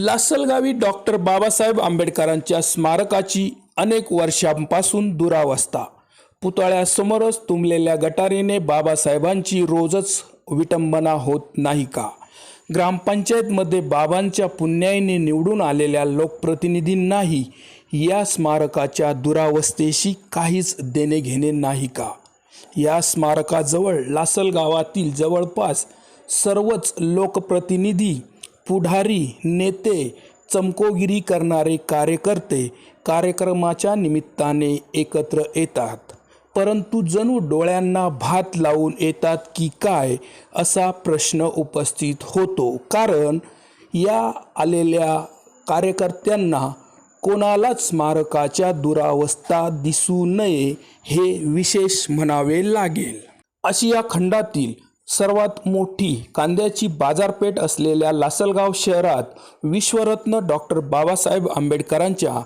लासलगावी doctor Babasaheb आंबेडकरांच्या स्मारकाची अनेक वर्षांपासून दुरावस्था. पुतळ्यासमोरच तुंबलेल्या गटारीने बाबासाहेबांची रोजच विटंबना होत नाही का? ग्रामपंचायतमध्ये बाबांच्या पुण्याईने निवडून आलेल्या लोकप्रतिनिधींनाही या स्मारकाच्या दुरावस्थेशी काहीच देणे घेणे नाही का? या स्मारकाजवळ लासलगावातील जवळपास सर्वच लोकप्रतिनिधी पुढारी नेते चमकोगिरी करणारे कार्यकर्ते कार्यक्रमाच्या निमित्ताने एकत्र येतात. परंतु जणू डोळ्यांना भात लावून येतात की काय असा प्रश्न उपस्थित होतो. कारण या आलेल्या कार्यकर्त्यांना कोणालाच स्मारकाच्या दुरावस्था दिसू नये हे विशेष म्हणावे लागेल. आशिया खंडातील सर्वात मोठी कांद्याची बाजारपेठ असलेल्या लासलगाव शहरात विश्वरत्न डॉक्टर बाबासाहेब आंबेडकरांच्या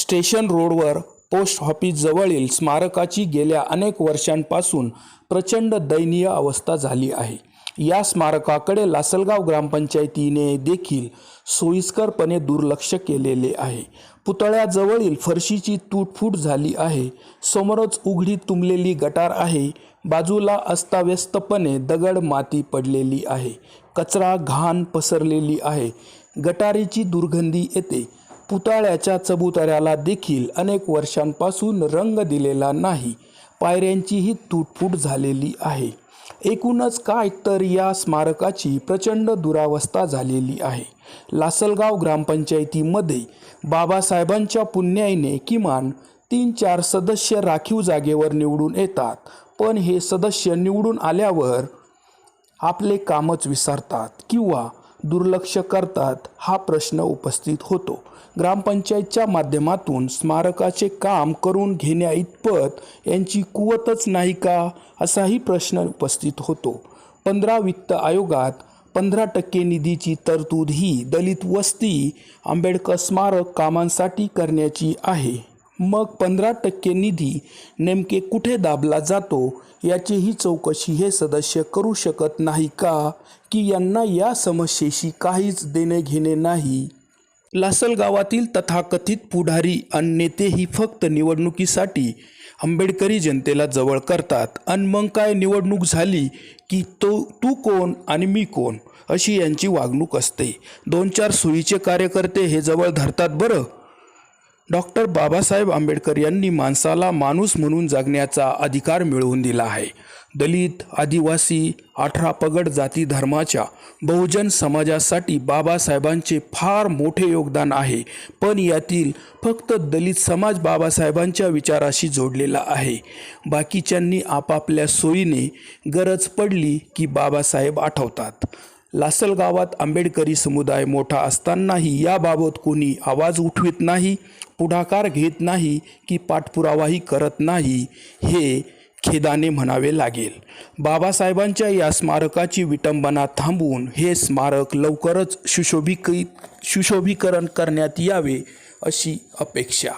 स्टेशन रोडवर पोस्ट ऑफिसजवळील स्मारकाची गेल्या अनेक वर्षांपासून प्रचंड दयनीय अवस्था झाली आहे. या स्मारकाकडे लासलगाव ग्रामपंचायतीने देखील सोयीस्करपणे दुर्लक्ष केलेले आहे. पुतळ्याजवळील फरशीची तुटफूट झाली आहे. समोरच उघडी तुंबलेली गटार आहे. बाजूला अस्ताव्यस्तपणे दगड माती पडलेली आहे. कचरा घाण पसरलेली आहे. गटारीची दुर्गंधी येते. पुतळ्याच्या चबुतऱ्याला देखील अनेक वर्षांपासून रंग दिलेला नाही. पायऱ्यांचीही तुटफूट झालेली आहे. एकूणच काय तर या स्मारकाची प्रचंड दुरावस्था झालेली आहे. लासलगाव ग्रामपंचायतीमध्ये बाबासाहेबांच्या पुण्याईने किमान तीन चार सदस्य राखीव जागेवर निवडून येतात. पण हे सदस्य निवडून आल्यावर आपले कामच विसरतात किंवा दुर्लक्ष करतात हा प्रश्न उपस्थित होतो. ग्रामपंचायतच्या माध्यमातून स्मारकाचे काम करून घेण्या इतपत यांची कुवतच नाही का असाही प्रश्न उपस्थित होतो. पंधरा वित्त आयोगात पंधरा टक्के निधीची तरतूद ही दलित वस्ती आंबेडकर स्मारक कामांसाठी करण्याची आहे. मग पंधरा टक्के निधी नेमके कुठे दाबला जातो याचीही चौकशी हे सदस्य करू शकत नाही का? की यांना या समस्येशी काहीच देणे घेणे नाही. लासल गावातील तथाकथित पुढारी आणि नेतेही फक्त निवडणुकीसाठी आंबेडकरी जनतेला जवळ करतात. आणि मग काय निवडणूक झाली की तो तू कोण आणि मी कोण अशी यांची वागणूक असते. दोन चार सोयीचे कार्यकर्ते हे जवळ धरतात बरं. डॉक्टर बाबासाहेब आंबेडकर यांनी माणसाला माणूस म्हणून जगण्याचा अधिकार मिळवून दिला आहे. दलित आदिवासी अठरा पगड जाती धर्माच्या बहुजन समाजासाठी बाबासाहेबांचे फार मोठे योगदान आहे. पण यातील फक्त दलित समाज बाबासाहेबांच्या विचाराशी जोडलेला आहे. बाकीच्यांनी आपापल्या सोयीने गरज पडली की बाबासाहेब आठवतात. लासल गावात आंबेडकरी समुदाय मोठा असतानाही याबाबत कोणी आवाज उठवित नाही पुढाकार घेत नाही की पाठपुरावाही करत नाही हे खेदाने म्हणावे लागेल. बाबासाहेबांच्या या स्मारकाची विटंबना थांबवून हे स्मारक लवकरच सुशोभिक सुशोभीकरण करण्यात यावे अशी अपेक्षा.